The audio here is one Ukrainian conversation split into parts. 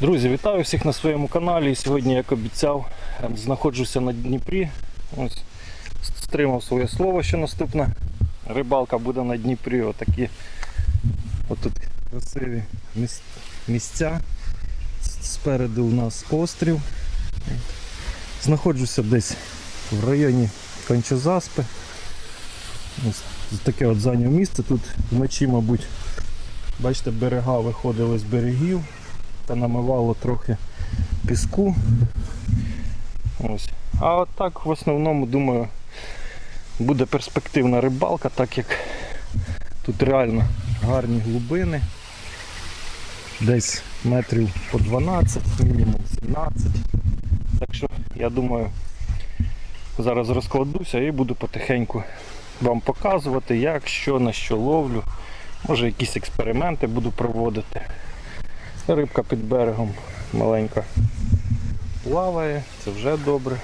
Друзі, вітаю всіх на своєму каналі. Сьогодні, як обіцяв, ем, знаходжуся на Дніпрі. Ось стримав своє слово, що наступна рибалка буде на Дніпрі. Отакі отут красиві місця. Спереду у нас острів. Знаходжуся десь в районі Кончозаспи. Ось таке от зайняв місце. Тут вночі, мабуть, бачите, берега виходили з берегів та намивало трохи піску. Ось. А от так в основному, думаю, буде перспективна рибалка, так як тут реально гарні глибини. Десь метрів по 12, мінімум 17. Так що я думаю, зараз розкладуся і буду потихеньку вам показувати, як, що, на що ловлю. Може якісь експерименти буду проводити. Рибка під берегом маленька плаває, це вже добре.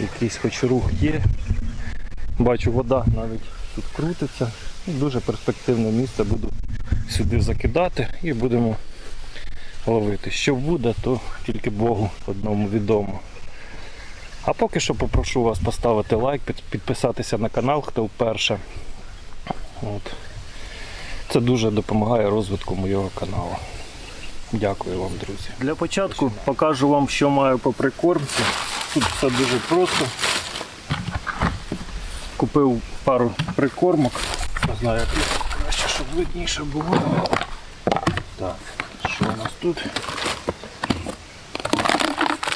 Якийсь хоч рух є. Бачу, вода навіть тут крутиться. Дуже перспективне місце буду сюди закидати і будемо ловити. Що буде, то тільки Богу одному відомо. А поки що попрошу вас поставити лайк, підписатися на канал, хто вперше. От. Це дуже допомагає розвитку моєго каналу. Дякую вам, друзі. Для початку покажу вам, що маю по прикормці. Тут все дуже просто. Купив пару прикормок. Не знаю, як краще, щоб видніше було. Так, що у нас тут?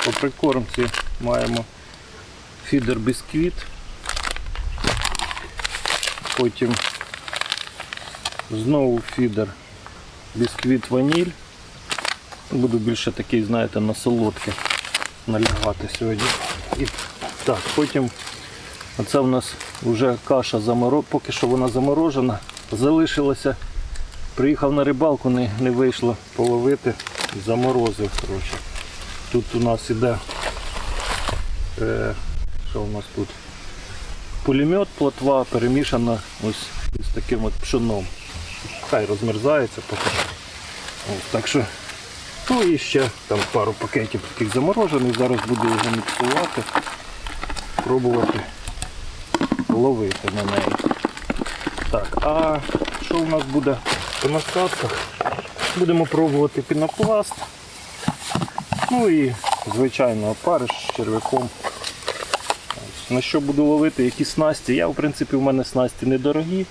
По прикормці маємо фідер бісквіт. Потім знову фідер бісквіт ваніль. Буду більше такий, знаєте, на солодке налягати сьогодні. І так, потім оце в нас вже каша заморо... поки що вона заморожена. Залишилося. Приїхав на рибалку, не, не вийшло половити, заморозив. Коротше. Тут у нас іде е, що у нас тут? Пулемет, плотва перемішана ось з таким от пшеном. Хай розмерзається поки. Так що Ну і ще там пару пакетів таких заморожених. Зараз буду його міксувати, пробувати ловити на неї. Так, а що у нас буде по насадках? Будемо пробувати пінопласт. Ну і звичайно опариш з черв'яком. На що буду ловити, які снасті. Я в принципі в мене снасті недорогі.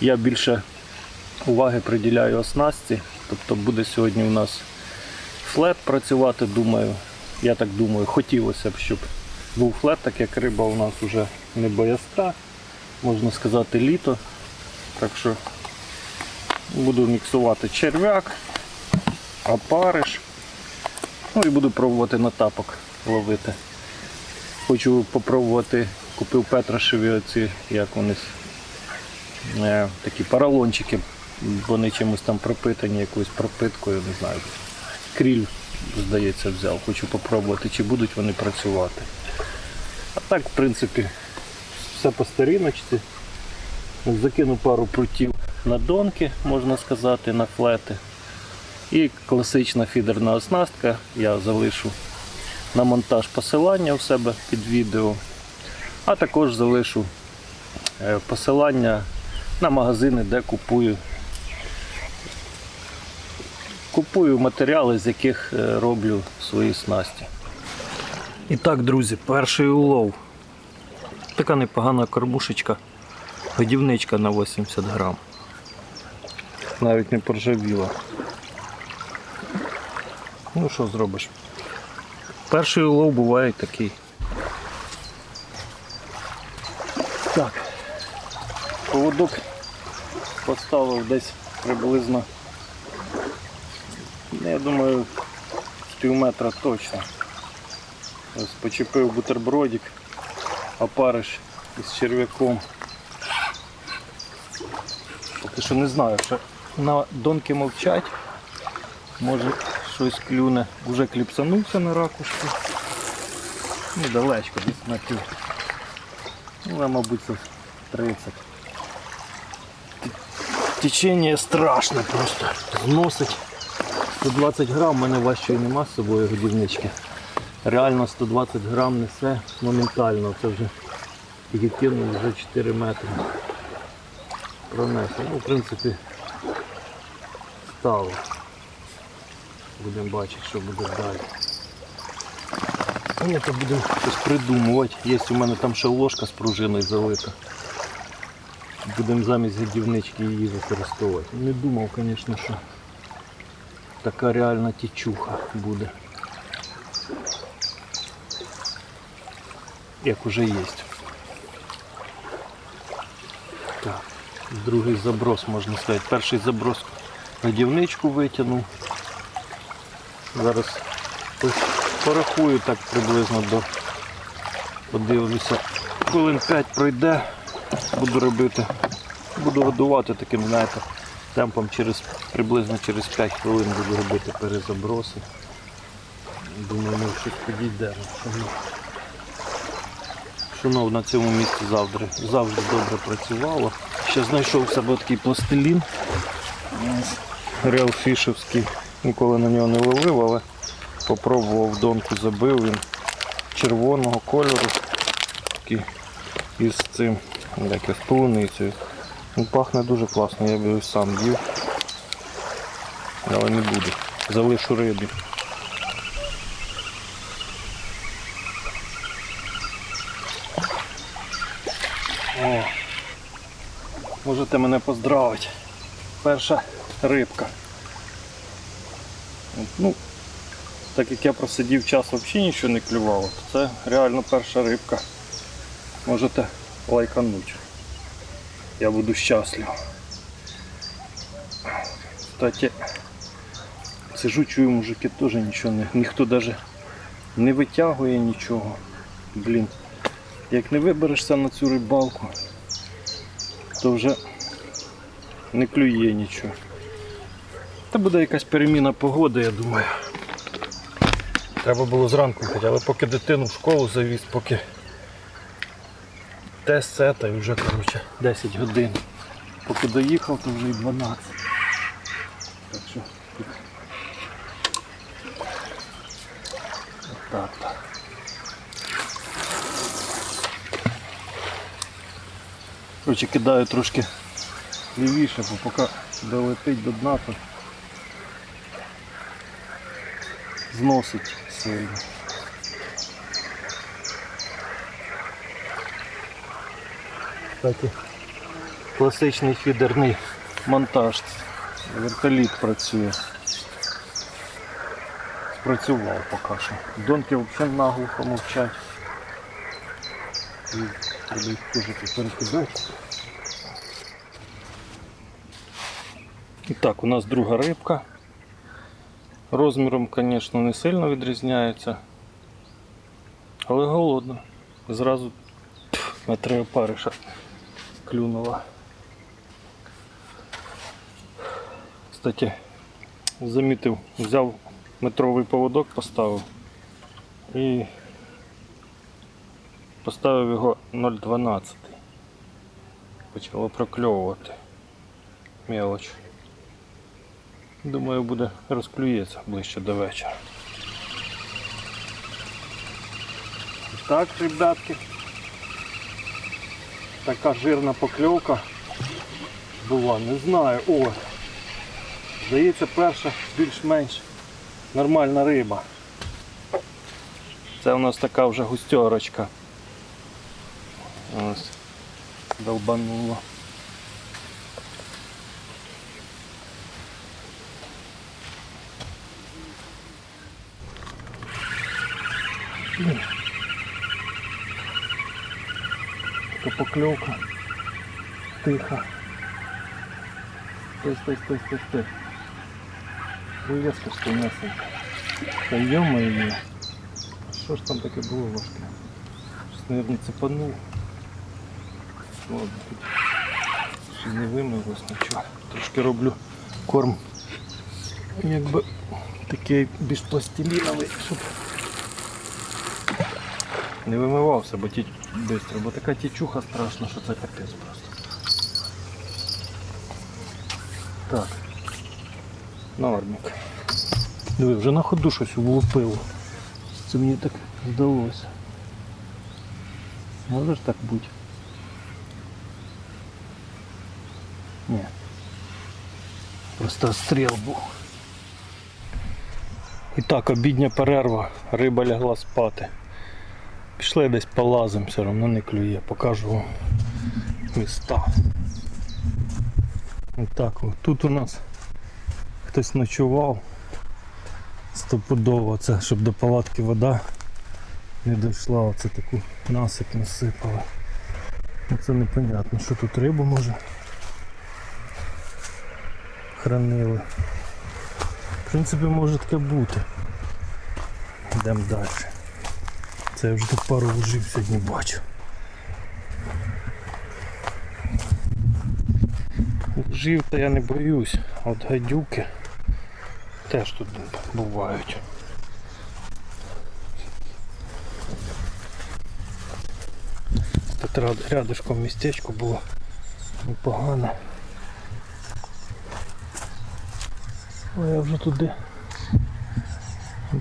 Я більше уваги приділяю оснасті. Тобто буде сьогодні у нас флет працювати, думаю. Я так думаю, хотілося б, щоб був флет, так як риба у нас вже не боязка, можна сказати, літо. Так що буду міксувати черв'як, опариш. Ну і буду пробувати на тапок ловити. Хочу попробувати, купив Петрашеві оці, як вони е, такі паралончики. Вони чимось там пропитані, якоюсь пропиткою, не знаю кріль, здається, взяв. Хочу попробувати, чи будуть вони працювати. А так, в принципі, все по старіночці. Закину пару прутів на донки, можна сказати, на флети. І класична фідерна оснастка. Я залишу на монтаж посилання у себе під відео. А також залишу е, посилання на магазини, де купую Купую матеріали, з яких е, роблю свої снасті. І так, друзі, перший улов. Така непогана кормушечка. Годівничка на 80 грам. Навіть не поржавіла. Ну що зробиш? Перший улов буває такий. Так. Поводок поставив десь приблизно Я думаю, з пів метра точно. Ось почепив бутербродик, опариш із черв'яком. Поки що не знаю, що на донки мовчать. Може щось клюне. Уже кліпсанувся на ракушку. Недалечко, десь на пів. Ну, мабуть, це 30. Течение страшне просто. Зносить. 120 грам, в мене важчої нема з собою годівнички. Реально 120 грам несе моментально. Це вже кинув вже 4 метри. Пронесло. Ну, в принципі, стало. Будемо бачити, що буде далі. Ну, то будемо щось придумувати. Є у мене там ще ложка з пружиною залита. Будемо замість годівнички її використовувати. Не думав, звісно, що така реальна тічуха буде. Як уже є. Так, другий заброс можна сказати. Перший заброс годівничку витягнув. Зараз порахую так приблизно до подивлюся. Хвилин 5 пройде, буду робити, буду годувати таким, знаєте, темпом через приблизно через 5 хвилин буду робити перезаброси. Думаю, ми щось підійдемо. Шунов на цьому місці завжди, завжди добре працювало. Ще знайшов себе такий пластилін. Реалфішевський. Ніколи на нього не ловив, але попробував донку забив він червоного кольору. Такий із цим, як з полуницею. Ну, пахне дуже класно, я б його сам їв. Але не буду. Залишу рибі. О, можете мене поздравити. Перша рибка. Ну, так як я просидів час взагалі нічого не клювало, то це реально перша рибка. Можете лайканути. Я буду щаслив. Кстати, сижу, чую, мужики теж нічого не. Ніхто навіть не витягує нічого. Блін. Як не виберешся на цю рибалку, то вже не клює нічого. Та буде якась переміна погоди, я думаю. Треба було зранку ходити, але поки дитину в школу завіз, поки тест це, та й вже коротше, 10 годин. Поки доїхав, то вже і 12. Так що тут. Отак так. Коротше, кидаю трошки лівіше, бо поки долетить до дна, то зносить сильно. Кстати, класичний фідерний монтаж. Вертоліт працює. Спрацював поки що. Донки взагалі наглухо мовчать. Треба їх теж перекидати. І так, у нас друга рибка. Розміром, звісно, не сильно відрізняється. Але голодна. Зразу на три опариша клюнула. Кстати, замітив, взяв метровий поводок, поставив і поставив його 0,12. Почало прокльовувати мелоч. Думаю, буде розклюється ближче до вечора. Так, ребятки. Така жирна покльовка була, не знаю. О! Здається, перша більш-менш нормальна риба. Це у нас така вже густьорочка. Ось долбануло. Така покльовка. Тихо. Стой, стой, стой, стой, стой. Вивеска що несенька. Та ё-моё. Що ж там таке було важке? Щось, наверное, цепанув. Ладно, тут ще не вимилось нічого. Трошки роблю корм. Якби такий більш пластиліновий, щоб не вимивався, бо ті швидко, бо така тічуха страшна, що це капець просто. Так. Нормик. Диви, вже на ходу щось влупило. Це мені так здалося. Може ж так бути? Ні. Просто стріл був. І так, обідня перерва, риба лягла спати. Пішли десь полазим, все одно не клює, покажу вам міста. І так, тут у нас хтось ночував. Стопудово це, щоб до палатки вода не дійшла, оце таку насип насипали. Ну, Це непонятно, що тут рибу може хранили. В принципі, може таке бути. Йдемо далі. Це я вже тут пару лужів сьогодні бачу. Лужів то я не боюсь, а от гадюки теж тут бувають. Тут ряд- рядышком містечко було непогано. О, я вже туди.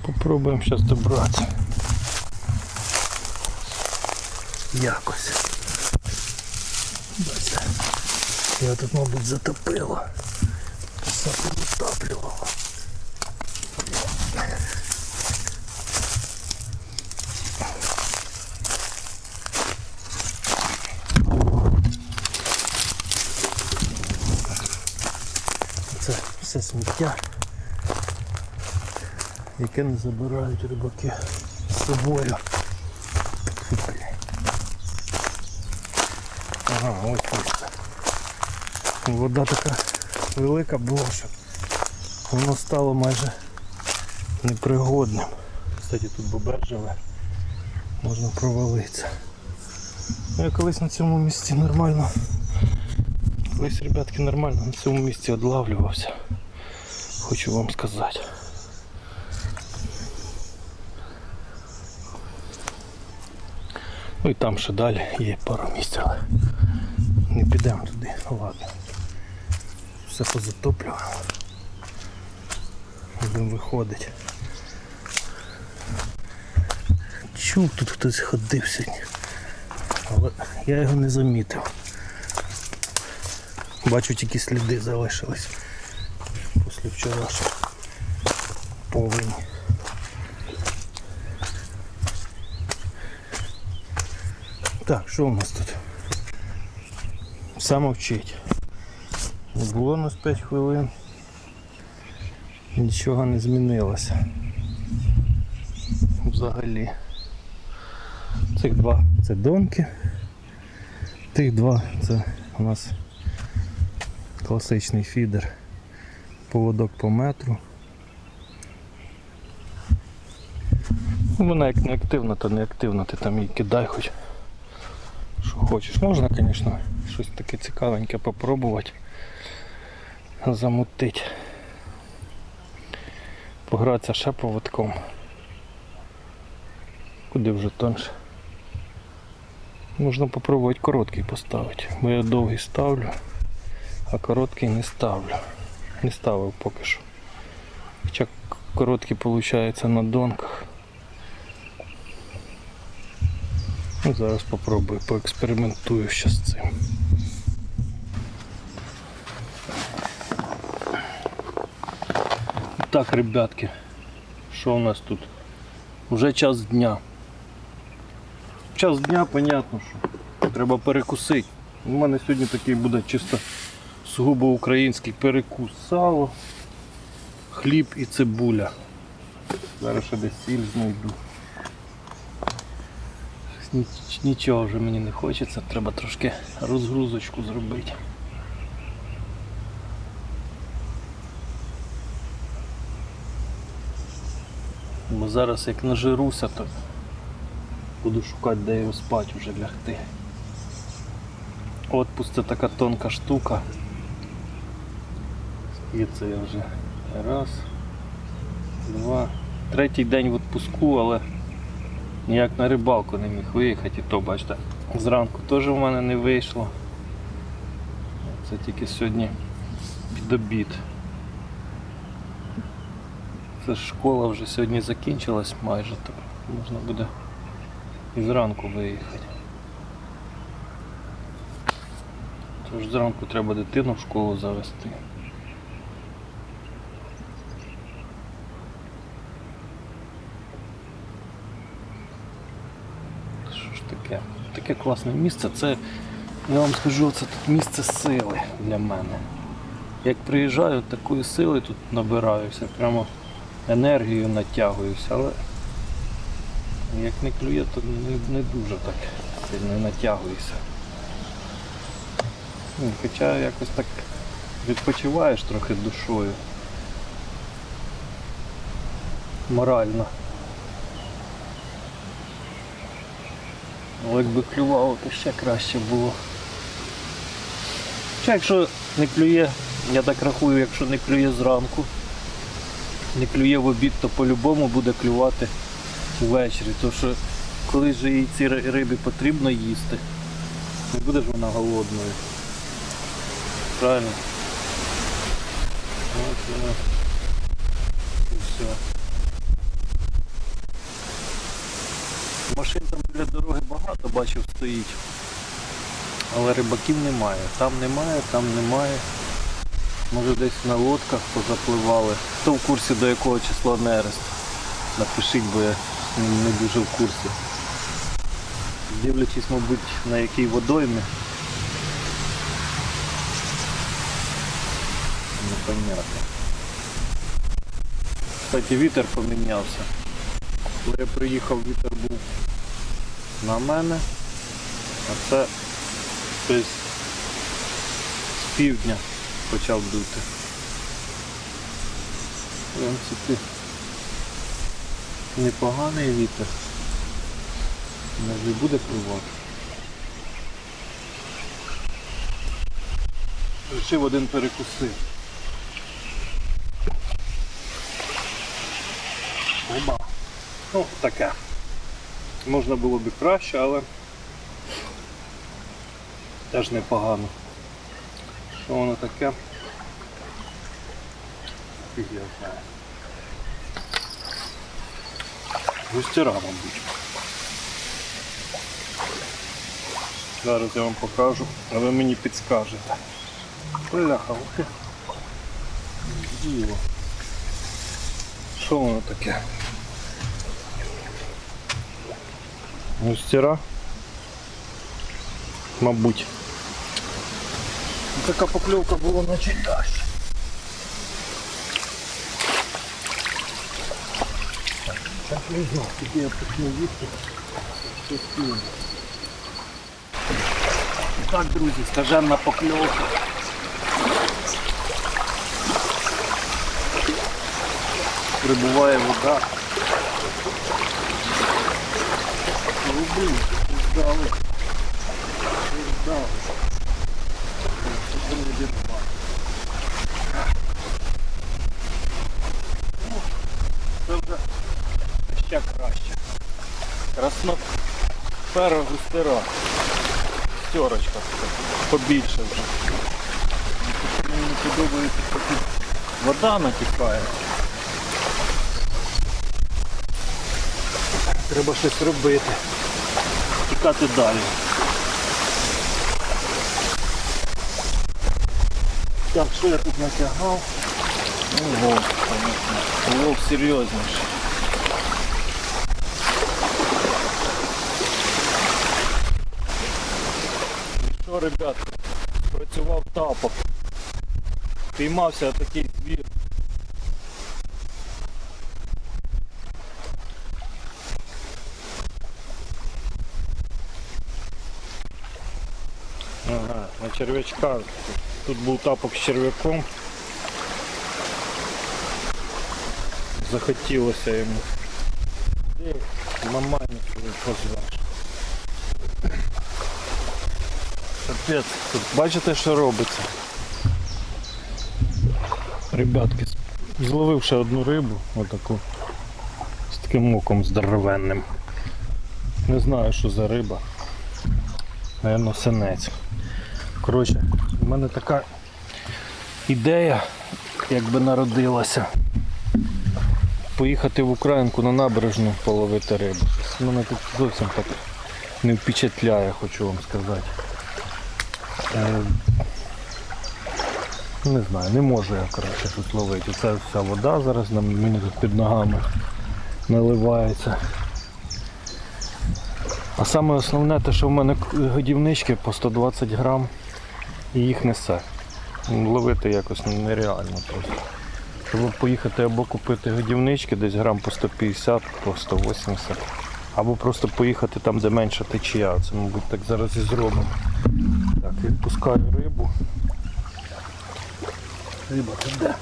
Попробуємо зараз добратися. Якось. Я тут, мабуть, затопило. Все затоплювало. Це все сміття, яке не забирають рибаки з собою. Ага, ось місце. Вода така велика була, що воно стало майже непригодним. Кстати, тут бобер живе. Можна провалитися. Ну, Я колись на цьому місці нормально. Колись, ребятки, нормально на цьому місці одлавлювався. Хочу вам сказати. Ну і там ще далі є пару місць, але не підемо туди. Ладно. Все позатоплювало. Будемо виходити. Чув, тут хтось ходив сьогодні. Але я його не замітив. Бачу тільки сліди залишились після вчорашнього повені. Так, що у нас тут? Все мовчить. Не було нас 5 хвилин. Нічого не змінилося. Взагалі. Цих два це донки. Тих два це у нас класичний фідер. Поводок по метру. Ну, Вона як не активна, то не активна, ти там її кидай хоч. Що хочеш. Можна, звісно, щось таке цікавеньке попробувати. Замутить. Погратися ще поводком. Куди вже тонше. Можна попробувати короткий поставити. Бо я довгий ставлю, а короткий не ставлю. Не ставив поки що. Хоча к- короткий виходить на донках. Ну, зараз попробую, поекспериментую ще з цим. Так, ребятки, що у нас тут? Уже час дня. Час дня, понятно, що треба перекусити. У мене сьогодні такий буде чисто сугубо український перекус. Сало, хліб і цибуля. Зараз ще десь сіль знайду. Ні- Нічого вже мені не хочеться, треба трошки розгрузочку зробити. Бо зараз як нажируся, то буду шукати, де його спати вже лягти. Отпуск це така тонка штука. І це я вже раз, два. Третій день в відпуску, але ніяк на рибалку не міг виїхати, і то бачите, зранку теж в мене не вийшло. Це тільки сьогодні під обід. Це ж школа вже сьогодні закінчилась майже, то можна буде і зранку виїхати. Тож зранку треба дитину в школу завести. Що ж таке? Таке класне місце. Це, я вам скажу, це тут місце сили для мене. Як приїжджаю, такої сили тут набираюся, прямо енергію натягуюся, але як не клює, то не, не дуже так сильно натягуюся. Ну, Хоча якось так відпочиваєш трохи душою. Морально. Але якби клювало, то ще краще було. Хоча якщо не клює, я так рахую, якщо не клює зранку, не клює в обід, то по-любому буде клювати ввечері. Тому що коли ж їй ці ри- риби потрібно їсти, не буде ж вона голодною. Правильно? Воно. І все. Багато бачив стоїть. Але рибаків немає. Там немає, там немає. Може десь на лодках позапливали. Хто в курсі до якого числа нерест? Напишіть, бо я не дуже в курсі. Дивлячись, мабуть, на якій водоймі. Непонятно. Кстати, вітер помінявся. Коли я приїхав, вітер був на мене, а це десь з півдня почав дути. В принципі, непоганий вітер. І буде пливати. Рішив один перекусив. Оба. Ну, таке. Можна було б краще, але теж непогано. Що воно таке? Густіра, мабуть. Зараз я вам покажу, а ви мені підскажете. Бляха. Що воно таке? Густіра? Мабуть. Така покльовка була наче дощ. Так не знав, тоді я почну їсти. Що спільно. Так, друзі, скажена покльовка. Прибуває вода. Блін, здали. Здали. Це дірва. Ну, Це вже ще краще. Красно пера густера. Стерочка побільше вже. Мені не подобається, тут вода натікає. Треба щось робити. Тікати далі. Так, що я тут натягав? Ого, Лов серйозніше. І що, ребят, працював тапок. Піймався такий Ага, на черв'ячка. Тут був тапок з черв'яком. Захотілося йому. Де мамані позваш. Капець, тут бачите, що робиться? Ребятки, зловив ще одну рибу, отаку, з таким оком здоровенним. Не знаю, що за риба. Наверно, синець. Коротше, в мене така ідея якби народилася. поїхати в Українку на набережну половити рибу. Мене тут зовсім так не впечатляє, хочу вам сказати. Е, не знаю, не можу я коротше тут ловити. Це вся вода зараз на мені тут під ногами наливається. А саме основне те, що в мене годівнички по 120 грам і їх несе. Ловити якось нереально просто. Треба поїхати або купити годівнички десь грам по 150, по 180. Або просто поїхати там, де менша течія. Це, мабуть, так зараз і зробимо. Так, відпускаю рибу. Риба тут де?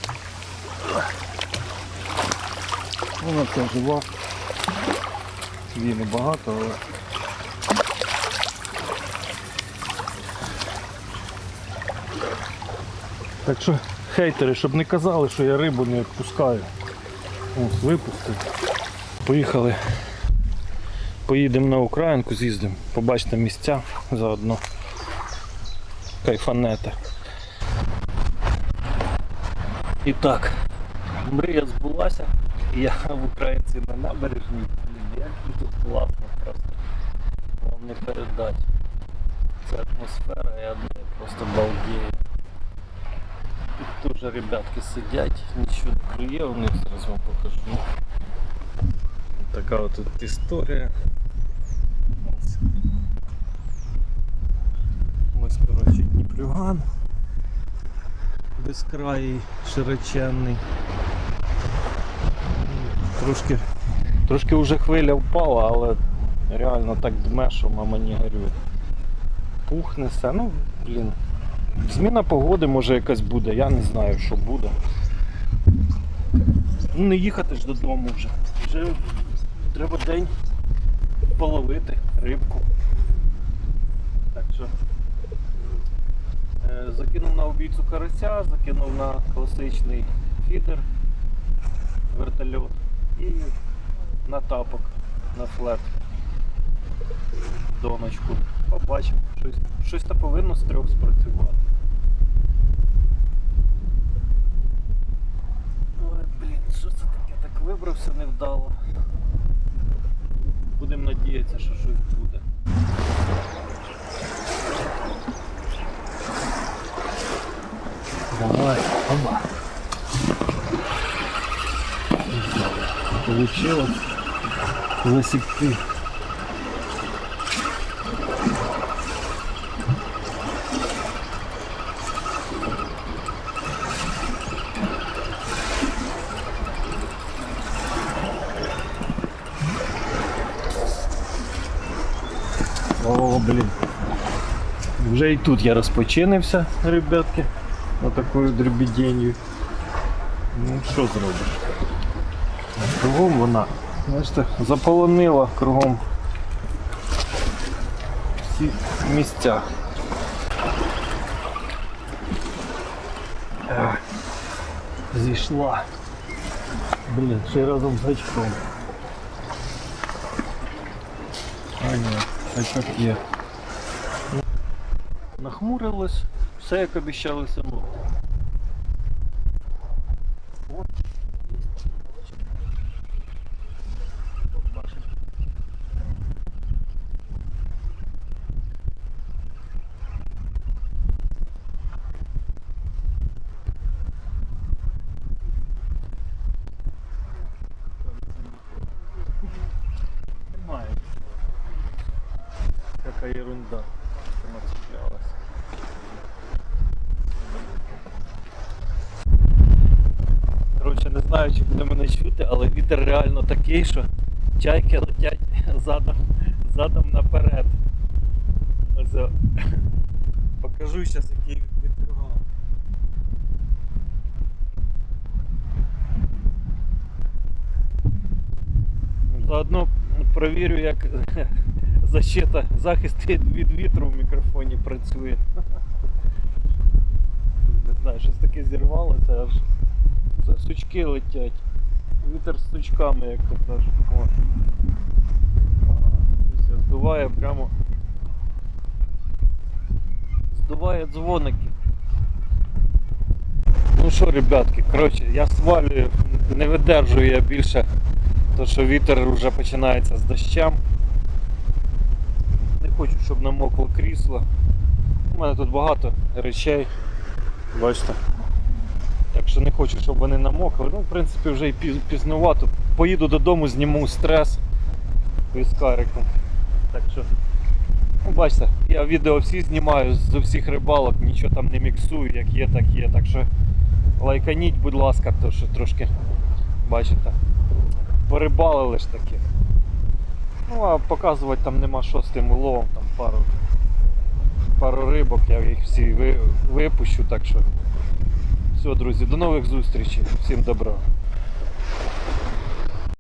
Вона це жива. Її небагато, але. Так що хейтери, щоб не казали, що я рибу не відпускаю. Ось, випустив. Поїхали. Поїдемо на Українку, з'їздимо, побачите місця заодно. Кайфанете. І так, мрія збулася. Я в Українці на набережній. Як тут класно просто. Вам не передати. Це атмосфера, я просто балдею. Тут теж ребятки сидять, нічого не клює у них, зараз вам покажу. Така от тут історія. Ось. Коротше, Дніпрюган. Безкраїй, широченний. Трошки, трошки вже хвиля впала, але реально так дме, що мама не горює. Пух ну, блін. Зміна погоди може якась буде, я не знаю, що буде. Ну не їхати ж додому вже. Вже треба день половити рибку. Так що е, закинув на обійцю карася, закинув на класичний фідер, вертольот і на тапок, на флет. Доночку. Побачимо. Щось, щось та повинно з трьох спрацювати. Ой, блін, що це таке? Так вибрався невдало. Будемо надіятися, що щось буде. Давай, оба. Получилось засекти. О, блін. Вже і тут я розпочинився, ребятки, отакою дребіденью. Ну що зробиш? Кругом вона, бачите, заполонила кругом всі місця. Зійшла. Блін, ще разом з гачком. А ні, а є. Нахмурилось, все як обіцяли само. От. Бачиш? Немає. Яка ерунда. Вона цеплялась. Коротше, не знаю, чи буде мене чути, але вітер реально такий, що чайки летять задом, задом наперед. Ось. Покажу зараз, який вітрюган. Заодно провірю, як защита, захист від вітру в мікрофоні працює. Не знаю, щось таке зірвалося, аж це сучки летять. Вітер з сучками, як то кажуть. Здуває прямо. Здуває дзвоники. Ну Ну що, ребятки, коротше, я свалюю, не видержую я більше, то що вітер вже починається з дощем. Не хочу, щоб намокло крісло. У мене тут багато речей. Бачите. Так що не хочу, щоб вони намокли. Ну, в принципі, вже і піз- пізнувато. Поїду додому, зніму стрес віскариком. Так що, ну бачите, я відео всі знімаю з усіх рибалок, нічого там не міксую, як є, так є. Так що лайканіть, будь ласка, то що трошки, бачите, порибалили ж таки. Ну а показувати там нема що з тим уловом, там пару, пару рибок, я їх всі ви- випущу, так що. Все, друзі, до нових зустрічей. Всім добра.